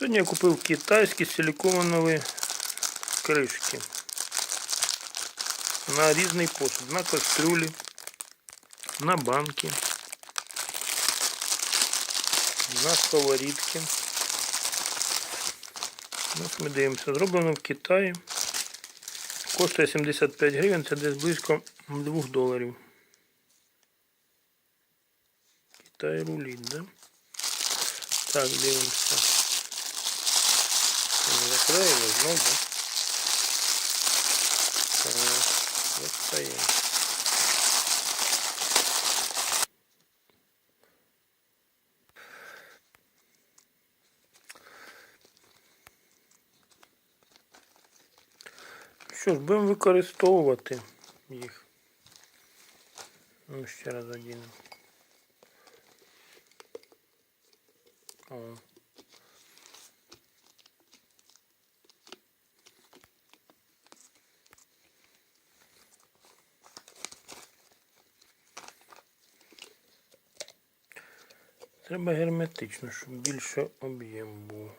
Сьогодні я купив китайські силиконові кришки. На різний посуд, на кастрюлі, на банки, на сковорідки. Ось ми дивимося, зроблено в Китаї. Коштує 75 гривень, це десь близько 2 доларів. Китай рулить, да? Так, дивимося. Не закриємо знову, достаємо. Що ж, будемо використовувати їх. Ну, ще раз одінемо. О. Треба герметично, щоб більше об'єм був.